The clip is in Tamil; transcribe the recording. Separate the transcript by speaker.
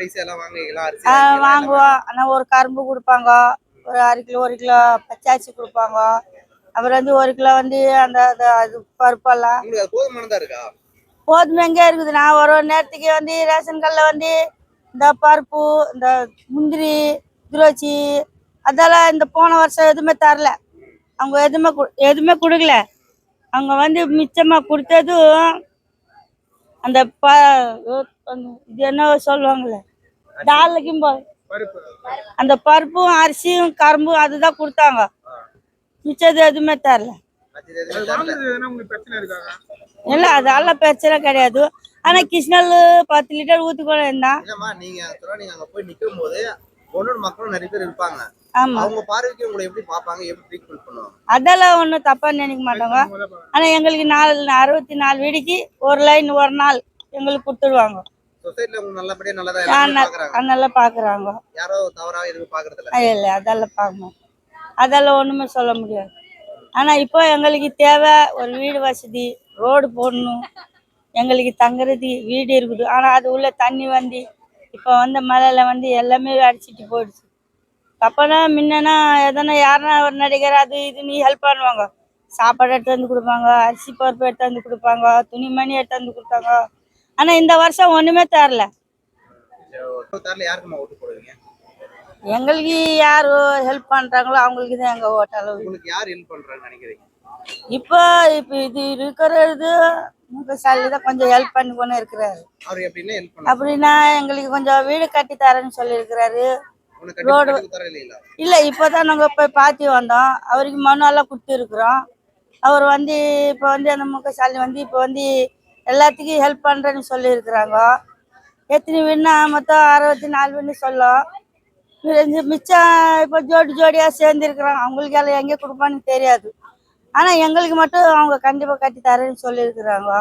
Speaker 1: பரிசு எல்லாம் வாங்குவீங்களா?
Speaker 2: வாங்குவோம். ஆனால் ஒரு கரும்பு கொடுப்பாங்க. ஒரு அரை கிலோ ஒரு கிலோ பச்சாச்சி கொடுப்பாங்க. அப்புறம் வந்து ஒரு கிலோ வந்து அந்த அது பருப்பெல்லாம்.
Speaker 1: போதுமானதா இருக்கா?
Speaker 2: போதும் எங்கே இருக்குது? நான் ஒரு ஒரு நேரத்துக்கு வந்து ரேஷன் கடையில் வந்து இந்த பருப்பு இந்த முந்திரி திரோச்சி அதெல்லாம் இந்த போன வருஷம் எதுவுமே தரல. அவங்க எதுவுமே எதுவுமே கொடுக்கல. அவங்க வந்து மிச்சமாக கொடுத்ததும் அந்த ப இது என்ன சொல்லுவாங்களே டாலுக்கும் அந்த பருப்பும் அரிசியும் கரும்பும் அதுதான் கொடுத்தாங்க. மிச்சது எதுவுமே தரல. இல்லை அதெல்லாம் பிரச்சனை கிடையாது. ஆனால் கிருஷ்ணல் பத்து லிட்டர் ஊற்றிக்கொண்டு இருந்தான்.
Speaker 1: இல்லம்மா நீங்க சொல்ல நீங்க அங்க போய் நிக்கும் போது மக்களும் நிறைய பேர் இருப்பாங்க. அவங்க பார்வைக்கு உங்களை எப்படி பார்ப்பாங்க? எப்படி ட்ரீட்மெண்ட் பண்ணுவாங்க?
Speaker 2: அதெல்லாம் ஒன்றும் தப்பாக நினைக்க மாட்டாங்க. ஆனால் எங்களுக்கு நாலு அறுபத்தி நாலு வீடிக்கு ஒரு லைன் ஒரு நாள் எங்களுக்கு கொடுத்துடுவாங்க
Speaker 1: சொசைட்டில உங்க நல்லபடியா நல்லதா பாக்குறாங்க
Speaker 2: அதனால பார்க்குறாங்க
Speaker 1: யாரோ தவறா எதுவும் பாக்குறது இல்ல
Speaker 2: இல்லை அதெல்லாம் பார்க்கணும் அதெல்லாம் ஒன்றுமே சொல்ல முடியாது. ஆனால் இப்போ எங்களுக்கு தேவை ஒரு வீடு வசதி ரோடு போடணும். எங்களுக்கு தங்குறதுக்கு வீடு இருக்குது. ஆனால் அது உள்ள தண்ணி வந்து இப்போ வந்த மழையில வந்து எல்லாமே அடிச்சிட்டு போயிடுச்சு. அப்போனா முன்னனா எதனா யாருன்னா ஒரு நடிகர் அது இது நீ ஹெல்ப் பண்ணுவாங்க. சாப்பாடு எடுத்து வந்து கொடுப்பாங்க அரிசி பருப்பு எடுத்து வந்து கொடுப்பாங்க துணிமணி எடுத்து வந்து கொடுத்தாங்க ஆனால் இந்த வருஷம் ஒன்றுமே தரல. எங்களுக்கு யார் ஹெல்ப் பண்ணுறாங்களோ அவங்களுக்கு தான் எங்கள் ஓட்டளவு
Speaker 1: உங்களுக்கு யார் ஹெல்ப் பண்றாங்கன்னு நினைக்கிறீங்க?
Speaker 2: இப்போ இப்போ இது இருக்கிறது தான் கொஞ்சம் ஹெல்ப் பண்ணி கொண்டு இருக்கிறாரு அப்படின்னா எங்களுக்கு கொஞ்சம் வீடு கட்டி தரேன்னு சொல்லியிருக்கிறாரு. ரோடு- இல்லை இப்போ தான் நாங்கள் போய் பார்த்து வந்தோம். அவருக்கு மனு எல்லாம் கொடுத்துருக்குறோம். அவர் வந்து இப்போ வந்து அந்த முக வந்து இப்போ வந்து எல்லாத்துக்கும் ஹெல்ப் பண்ணுறேன்னு சொல்லியிருக்கிறாங்க. எத்தனை வின்னா? மொத்தம் அறுபத்தி நாலு வின்னு சொல்லும். மிச்சம் இப்போ ஜோடி ஜோடியாக சேர்ந்துருக்குறாங்க அவங்களுக்கு எல்லாம் எங்கே கொடுப்பான்னு தெரியாது. ஆனால் எங்களுக்கு மட்டும் அவங்க கண்டிப்பாக கட்டி தரேன்னு சொல்லியிருக்கிறாங்க.